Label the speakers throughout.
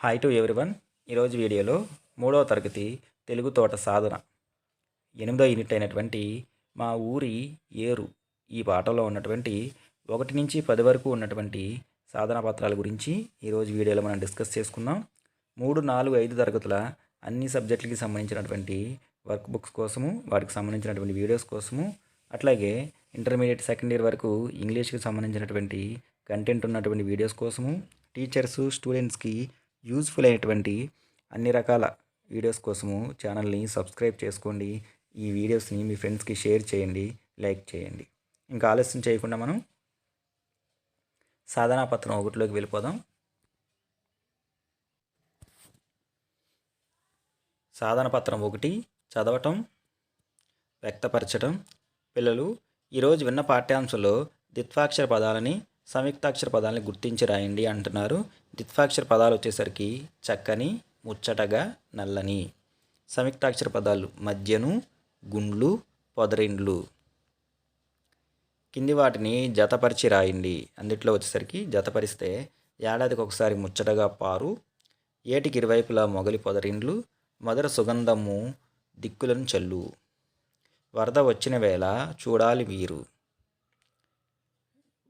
Speaker 1: Hi to everyone ఈరోజు వీడియోలో మూడవ తరగతి తెలుగు తోట సాధన. ఎనిమిదో యూనిట్ అయినటువంటి మా ఊరి ఏరు ఈ పాఠంలో ఉన్నటువంటి ఒకటి నుంచి పది వరకు ఉన్నటువంటి సాధన పత్రాల గురించి ఈరోజు వీడియోలో మనం డిస్కస్ చేసుకుందాం. మూడు నాలుగు ఐదు తరగతుల అన్ని సబ్జెక్టులకి సంబంధించినటువంటి వర్క్ బుక్స్ కోసము వాటికి సంబంధించినటువంటి వీడియోస్ కోసము అట్లాగే ఇంటర్మీడియట్ సెకండ్ ఇయర్ వరకు ఇంగ్లీష్కి సంబంధించినటువంటి కంటెంట్ ఉన్నటువంటి వీడియోస్ కోసము టీచర్స్ స్టూడెంట్స్కి యూజ్ఫుల్ అయినటువంటి అన్ని రకాల వీడియోస్ కోసము ఛానల్ని సబ్స్క్రైబ్ చేసుకోండి. ఈ వీడియోస్ని మీ ఫ్రెండ్స్కి షేర్ చేయండి లైక్ చేయండి. ఇంకా ఆలస్యం చేయకుండా మనం సాధనా పత్రం ఒకటిలోకి వెళ్ళిపోదాం. సాధన పత్రం ఒకటి చదవటం వ్యక్తపరచడం పిల్లలు ఈరోజు విన్న పాఠ్యాంశంలో ద్విత్వాక్షర పదాలని సంయుక్తాక్షర పదాలని గుర్తించి రాయండి అంటున్నారు. ద్విత్వాక్షర పదాలు వచ్చేసరికి చక్కని ముచ్చటగా నల్లని. సంయుక్తాక్షర పదాలు మధ్యను గుండ్లు పొదరిండ్లు. కింది వాటిని జతపరిచి రాయండి. అందుట్లో వచ్చేసరికి జతపరిస్తే ఏడాదికి ఒకసారి ముచ్చటగా పారు. ఏటికి ఇరువైపులా మొగలి పొదరిండ్లు మొదట సుగంధము దిక్కులను చల్లు. వరద వచ్చిన వేళ చూడాలి మీరు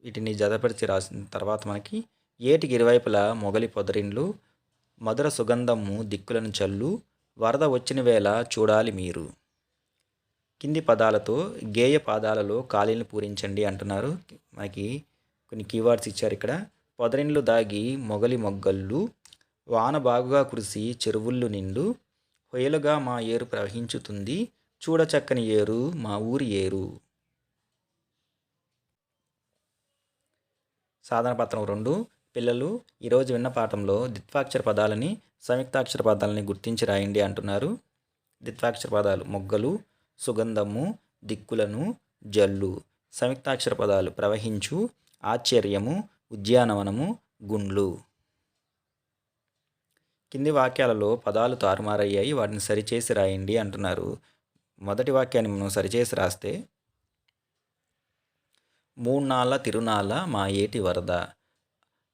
Speaker 1: వీటిని జతపరిచి రాసిన తర్వాత మనకి ఏటికి ఇరువైపులా మొగలి పొదరిండ్లు మధుర సుగంధము దిక్కులను చల్లు వరద వచ్చిన వేళ చూడాలి మీరు. కింది పదాలతో గేయ పాదాలలో ఖాళీలను పూరించండి అంటున్నారు. మనకి కొన్ని కీవర్డ్స్ ఇచ్చారు ఇక్కడ. పొదరిండ్లు దాగి మొగలి మొగ్గళ్ళు వాన బాగుగా కురిసి చెరువుళ్ళు నిండు హొయలుగా మా ఏరు ప్రవహించుతుంది చూడచక్కని ఏరు మా ఊరి ఏరు. సాధన పత్రం రెండు. పిల్లలు ఈరోజు విన్న పాఠంలో ద్విత్వాక్షర పదాలని సంయుక్తాక్షర పదాలని గుర్తించి రాయండి అంటున్నారు. ద్విత్వాక్షర పదాలు మొగ్గలు సుగంధము దిక్కులను జల్లు. సంయుక్తాక్షర పదాలు ప్రవహించు ఆశ్చర్యము ఉద్యానవనము గుండ్లు. కింది వాక్యాలలో పదాలు తారుమారయ్యాయి వాటిని సరిచేసి రాయండి అంటున్నారు. మొదటి వాక్యాన్ని మనం సరిచేసి రాస్తే మూన్నాళ్ళ తిరునాళ్ళ మా ఏటి వరద.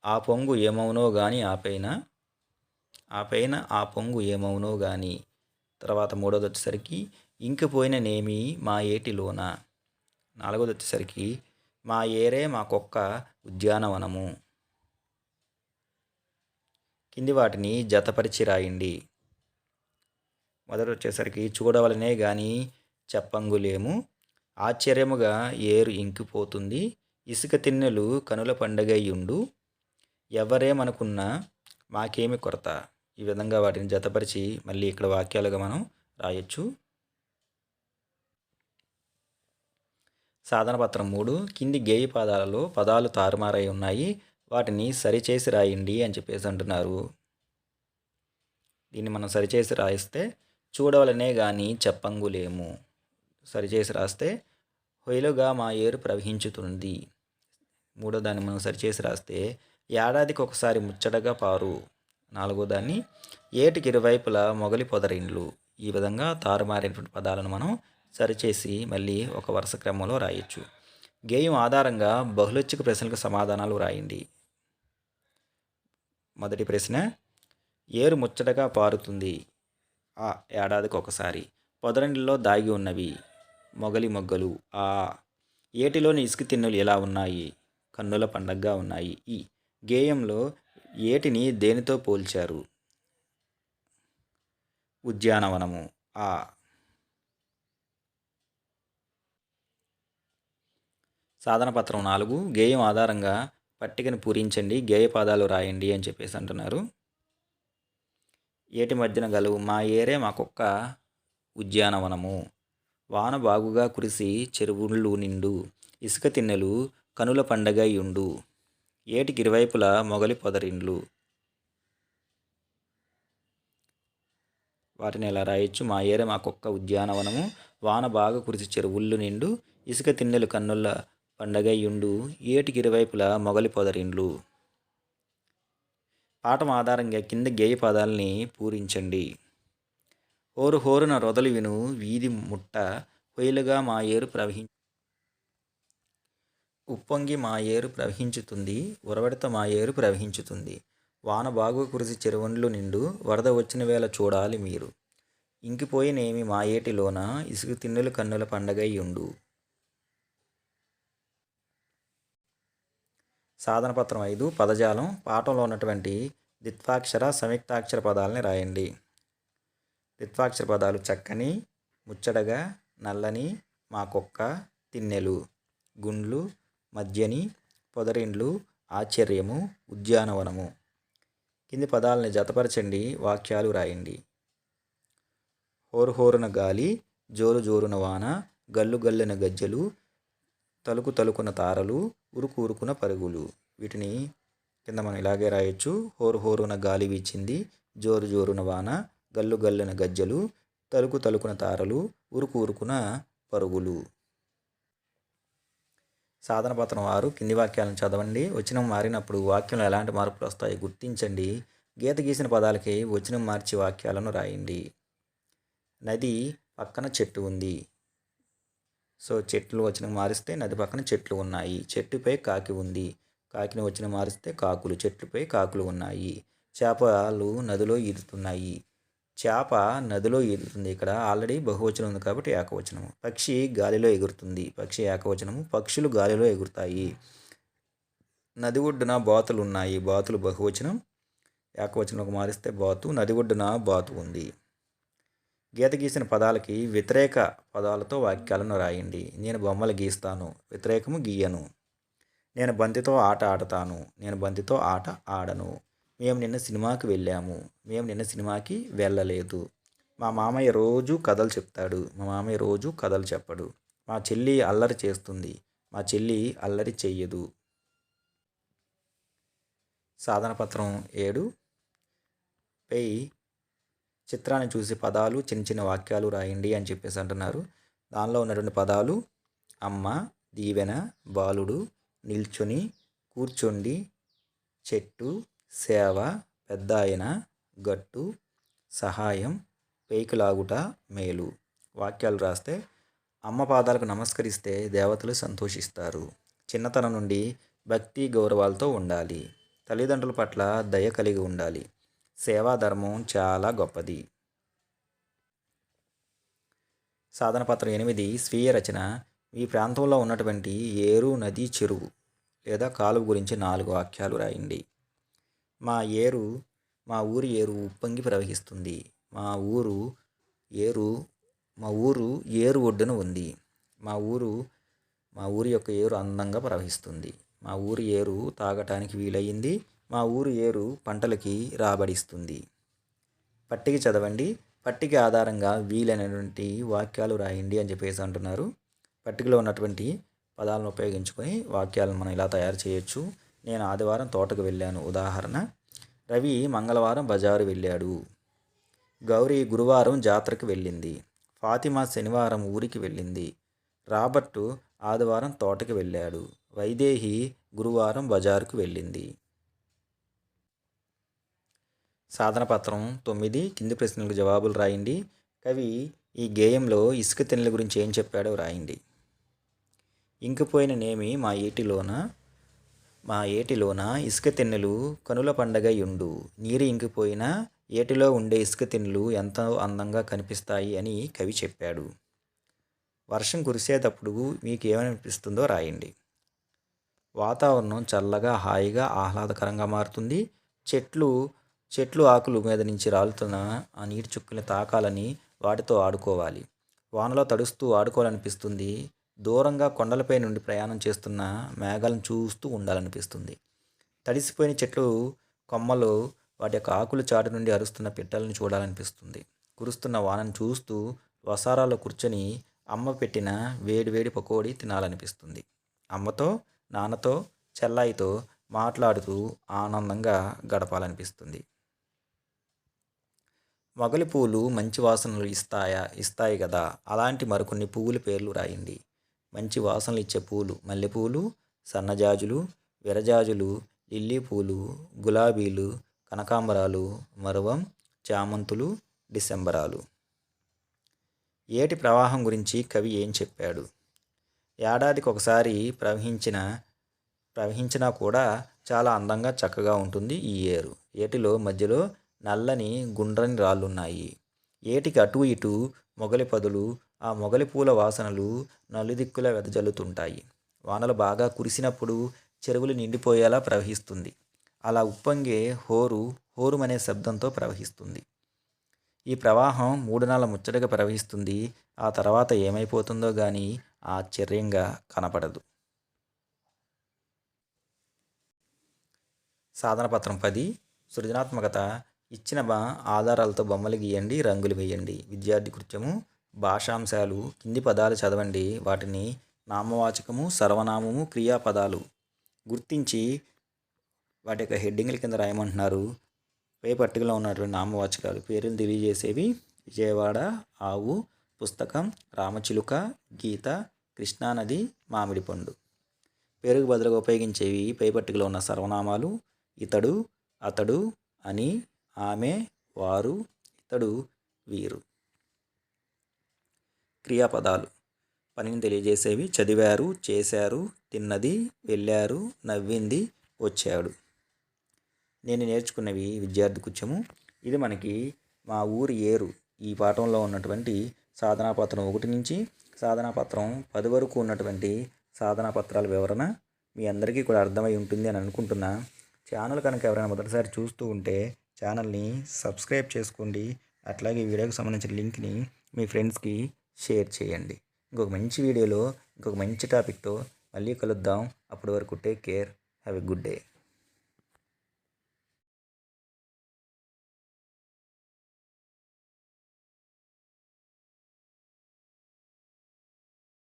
Speaker 1: ఆ పొంగు ఏమవునో గాని ఆ పైన ఆ పైన ఆ పొంగు ఏమవునో గాని. తర్వాత మూడోది వచ్చేసరికి ఇంకిపోయిన నేమి మా ఏటిలోన నాలుగోది వచ్చేసరికి మా ఏరే మా కుక్క ఉద్యానవనము. కింది వాటిని జతపరిచి రాయండి. మొదటి వచ్చేసరికి చూడవలనే కానీ చెప్పంగులేము. ఆశ్చర్యముగా ఏరు ఇంకిపోతుంది. ఇసుక తిన్నెలు కనుల పండగయ్యుండు ఎవరేమనుకున్నా మాకేమి కొరత. ఈ విధంగా వాటిని జతపరిచి మళ్ళీ ఇక్కడ వాక్యాలుగా మనం రాయొచ్చు. సాధన పత్రం మూడు. కింది గేయ పదాలలో పదాలు తారుమారై ఉన్నాయి. వాటిని సరిచేసి రాయండి అని చెప్పేసి అంటున్నారు. దీన్ని మనం సరిచేసి రాయిస్తే చూడవలనే కానీ చెప్పంగులేము. సరిచేసి రాస్తే హొయలుగా మా ఏరు ప్రవహించుతుంది. మూడో దాన్ని మనం సరిచేసి రాస్తే ఏడాదికి ఒకసారి ముచ్చటగా పారు. నాలుగో దాన్ని ఏటికి ఇరువైపులా మొగలి పొదరిండ్లు. ఈ విధంగా తారుమారైనటువంటి పదాలను మనం సరిచేసి మళ్ళీ ఒక వరుస క్రమంలో రాయొచ్చు. గేయం ఆధారంగా బహుళచ్చిక ప్రశ్నలకు సమాధానాలు రాయండి మొదటి ప్రశ్న ఏరు ముచ్చటగా పారుతుంది. ఆ ఏడాదికి ఒకసారి. పొదరండిలో దాగి ఉన్నవి. మొగలి మొగ్గలు. ఆ ఏటిలోని ఇసుక తిన్నులు ఎలా ఉన్నాయి? కన్నుల పండగగా ఉన్నాయి. ఈ గేయంలో ఏటిని దేనితో పోల్చారు? ఉద్యానవనము. ఆ సాధన పత్రం నాలుగు. గేయం ఆధారంగా పట్టికను పూరించండి గేయపాదాలు రాయండి అని చెప్పేసి అంటున్నారు. ఏటి మధ్యన గలవు? మా ఏరే మా కుక్క ఉద్యానవనము. వాన బాగుగా కురిసి చెరువుళ్ళు నిండు ఇసుక తిన్నెలు కనుల పండగయుండు ఏటికి ఇరువైపులా మొగలి పొదరిండ్లు. వాటిని ఎలా రాయొచ్చు. మా ఏర మా కుక్క ఉద్యానవనము. వాన బాగా కురిసి చెరువుళ్ళు నిండు ఇసుక తిన్నెలు కన్నుల పండగయుండు ఏటికి ఇరువైపులా మొగలి పొదరిండ్లు. పాఠం ఆధారంగా కింద గేయ పదాలని పూరించండి. హోరు హోరున రొదలు విను వీధి ముట్ట పొయ్యిలుగా మాయేరు ప్రవహించు ప్రవహి. ఉప్పొంగి మాయేరు ప్రవహించుతుంది ఉరవడత మాయేరు ప్రవహించుతుంది. వాన బాగు కురిసి చెరువుండ్లు నిండు వరద వచ్చిన వేళ చూడాలి మీరు. ఇంకిపోయినేమి మా ఏటిలోన ఇసుక తిన్నుల కన్నుల పండగయ్యుండు సాధనపత్రం ఐదు పదజాలం పాఠంలో ఉన్నటువంటి ద్విత్వాక్షర సంయుక్తాక్షర పదాలని రాయండి. ద్విత్వాక్షర పదాలు చక్కని ముచ్చటగా నల్లని మా కుక్క తిన్నెలు గుండ్లు మధ్యని పొదరిండ్లు ఆశ్చర్యము ఉద్యానవనము. కింది పదాలని జతపరచండి వాక్యాలు రాయండి. హోరుహోరున గాలి జోరు జోరున వాన గల్లు గల్లిన గజ్జలు తలుకు తలుకున తారలు ఉరుకు ఉరుకున పరుగులు. వీటిని కింద మనం ఇలాగే రాయొచ్చు. హోరు హోరున గాలి వీచింది జోరు జోరున వాన గల్లు గల్లిన గజ్జలు తలుకు తలుకున తారలు ఉరుకు ఉరుకున పరుగులు. సాధన పత్రం వారు కింది వాక్యాలను చదవండి. వచనం మారినప్పుడు వాక్యంలో ఎలాంటి మార్పులు వస్తాయి గుర్తించండి. గీత గీసిన పదాలకి వచనం మార్చి వాక్యాలను రాయండి. నది పక్కన చెట్టు ఉంది. సో చెట్లు వచ్చిన మారిస్తే నది పక్కన చెట్లు ఉన్నాయి. చెట్టుపై కాకి ఉంది. కాకిని వచ్చిన మారిస్తే కాకులు చెట్లుపై కాకులు ఉన్నాయి. చేపలు నదిలో ఈదుతున్నాయి. చేప నదిలో ఈదుతుంది. ఇక్కడ ఆల్రెడీ బహువచనం ఉంది కాబట్టి ఏకవచనము. పక్షి గాలిలో ఎగురుతుంది. పక్షి ఏకవచనము. పక్షులు గాలిలో ఎగురుతాయి. నది ఒడ్డున బాతులు ఉన్నాయి. బాతులు బహువచనం. ఏకవచనంలోకి మారిస్తే బాతు నది ఒడ్డున బాతు ఉంది. గీత గీసిన పదాలకి వ్యతిరేక పదాలతో వాక్యాలను రాయండి. నేను బొమ్మలు గీస్తాను. వ్యతిరేకము గీయను. నేను బంతితో ఆట ఆడతాను. నేను బంతితో ఆట ఆడను. మేము నిన్న సినిమాకి వెళ్ళాము. మేము నిన్న సినిమాకి వెళ్ళలేదు. మా మామయ్య రోజు కథలు చెప్తాడు. మా మామయ్య రోజు కథలు చెప్పడు. మా చెల్లి అల్లరి చేస్తుంది. మా చెల్లి అల్లరి చెయ్యదు. సాధనపత్రం ఏడు. పై చిత్రాన్ని చూసి పదాలు చిన్న చిన్న వాక్యాలు రాయండి అని చెప్పేసి అంటున్నారు. దానిలో ఉన్నటువంటి పదాలు అమ్మ దీవెన బాలుడు నిల్చొని కూర్చోండి చెట్టు సేవ పెద్దాయన గట్టు సహాయం పేకులాగుట మేలు. వాక్యాలు రాస్తే అమ్మ పాదాలకు నమస్కరిస్తే దేవతలు సంతోషిస్తారు. చిన్నతనం నుండి భక్తి గౌరవాలతో ఉండాలి. తల్లిదండ్రుల పట్ల దయ కలిగి ఉండాలి. సేవా ధర్మం చాలా గొప్పది. సాధన పత్రం ఎనిమిది స్వీయ రచన. మీ ప్రాంతంలో ఉన్నటువంటి ఏరు నది చెరువు లేదా కాలువ గురించి నాలుగు వాక్యాలు రాయండి. మా ఏరు మా ఊరి ఏరు ఉప్పొంగి ప్రవహిస్తుంది. మా ఊరు ఏరు మా ఊరు ఏరు ఒడ్డున ఉంది. మా ఊరు మా ఊరి యొక్క ఏరు అందంగా ప్రవహిస్తుంది. మా ఊరి ఏరు తాగటానికి వీలయ్యింది మా ఊరు ఏరు పంటలకి రాబడిస్తుంది. పట్టిక చదవండి. పట్టిక ఆధారంగా వీలైనటువంటి వాక్యాలు రాయండి అని చెప్పేసి అంటున్నారు. పట్టికలో ఉన్నటువంటి పదాలను ఉపయోగించుకొని వాక్యాలను మనం ఇలా తయారు చేయొచ్చు. నేను ఆదివారం తోటకు వెళ్ళాను. ఉదాహరణ రవి మంగళవారం బజారు వెళ్ళాడు. గౌరీ గురువారం జాతరకు వెళ్ళింది. ఫాతిమా శనివారం ఊరికి వెళ్ళింది. రాబర్టు ఆదివారం తోటకి వెళ్ళాడు. వైదేహి గురువారం బజారుకు వెళ్ళింది. సాధన పత్రం తొమ్మిది. కింది ప్రశ్నలకు జవాబులు రాయండి. కవి ఈ గేయంలో ఇసుక తిన్నెల గురించి ఏం చెప్పాడో రాయండి. ఇంకిపోయిన నేమి మా ఏటిలోన మా ఏటిలోన ఇసుక తిన్నెలు కనుల పండగయుండు. నీరు ఇంకిపోయిన ఏటిలో ఉండే ఇసుక తిన్నెలు ఎంతో అందంగా కనిపిస్తాయి అని కవి చెప్పాడు. వర్షం కురిసేటప్పుడు మీకు ఏమనిపిస్తుందో రాయండి. వాతావరణం చల్లగా హాయిగా ఆహ్లాదకరంగా మారుతుంది. చెట్లు చెట్లు ఆకులు మీద నుంచి రాలుతున్న ఆ నీటి చుక్కల్ని తాకాలని వాటితో ఆడుకోవాలి. వానలో తడుస్తూ ఆడుకోవాలనిపిస్తుంది. దూరంగా కొండలపై నుండి ప్రయాణం చేస్తున్న మేఘాలను చూస్తూ ఉండాలనిపిస్తుంది. తడిసిపోయిన చెట్లు కొమ్మలు వాటి యొక్క ఆకులు చాటు నుండి అరుస్తున్న పిట్టలను చూడాలనిపిస్తుంది. కురుస్తున్న వానను చూస్తూ వసారాలో కూర్చొని అమ్మ పెట్టిన వేడి వేడి పకోడీ తినాలనిపిస్తుంది. అమ్మతో నాన్నతో చెల్లాయితో మాట్లాడుతూ ఆనందంగా గడపాలనిపిస్తుంది. మొగలి పూలు మంచి వాసనలు ఇస్తాయా ఇస్తాయి కదా అలాంటి మరికొన్ని పువ్వుల పేర్లు రాయండి. మంచి వాసనలు ఇచ్చే పూలు మల్లెపూలు సన్నజాజులు విరజాజులు లిల్లీ పూలు గులాబీలు కనకాంబరాలు మరువం చామంతులు డిసెంబరాలు. ఏటి ప్రవాహం గురించి కవి ఏం చెప్పాడు? ఏడాదికి ఒకసారి ప్రవహించిన ప్రవహించినా కూడా చాలా అందంగా చక్కగా ఉంటుంది ఈ ఏరు. ఏటిలో మధ్యలో నల్లని గుండ్రని రాళ్ళున్నాయి. ఏటికి అటు ఇటు మొగలి పదులు ఆ మొగలి పూల వాసనలు నలుదిక్కులా వెదజల్లుతుంటాయి. వానలు బాగా కురిసినప్పుడు చెరువులు నిండిపోయేలా ప్రవహిస్తుంది. అలా ఉప్పొంగే హోరు హోరుమనే శబ్దంతో ప్రవహిస్తుంది. ఈ ప్రవాహం మూడు నాళ్ళ ముచ్చటగా ప్రవహిస్తుంది. ఆ తర్వాత ఏమైపోతుందో కానీ ఆశ్చర్యంగా కనపడదు. సాధనపత్రం పది. సృజనాత్మకత. ఇచ్చిన ఆధారాలతో బొమ్మలు గీయండి రంగులు వేయండి. విద్యార్థి కృత్యము. భాషాంశాలు కింది పదాలు చదవండి. వాటిని నామవాచకము సర్వనామము క్రియాపదాలు గుర్తించి వాటి యొక్క హెడ్డింగ్ల కింద రాయమంటున్నారు. పే పట్టికలో ఉన్నటువంటి నామవాచకాలు పేర్లు తెలియజేసేవి విజయవాడ ఆవు పుస్తకం రామచిలుక గీత కృష్ణానది మామిడి పండు. పేరుకు బదులుగా ఉపయోగించేవి పై పట్టికలో ఉన్న సర్వనామాలు ఇతడు అతడు అని ఆమె వారు ఇతడు వీరు. క్రియాపదాలు. పనిని తెలియజేసేవి చదివారు చేశారు తిన్నది వెళ్ళారు నవ్వింది వచ్చాడు. నేను నేర్చుకున్నవి విద్యార్థి కుచ్చము ఇది మనకి మా ఊరి ఏరు. ఈ పాఠంలో ఉన్నటువంటి సాధనా పత్రం ఒకటి నుంచి సాధనా పత్రం పది వరకు ఉన్నటువంటి సాధనా పత్రాల వివరణ మీ అందరికీ కూడా అర్థమై ఉంటుంది అని అనుకుంటున్నా. ఛానల్ కనుక ఎవరైనా మొదటిసారి చూస్తూ ఉంటే ఛానల్ని సబ్స్క్రైబ్ చేసుకోండి. అట్లాగే వీడియోకి సంబంధించిన లింక్ని మీ ఫ్రెండ్స్కి షేర్ చేయండి. ఇంకొక మంచి వీడియోలో ఇంకొక మంచి టాపిక్తో మళ్ళీ కలుద్దాం. అప్పటి వరకు take care. Have a good day.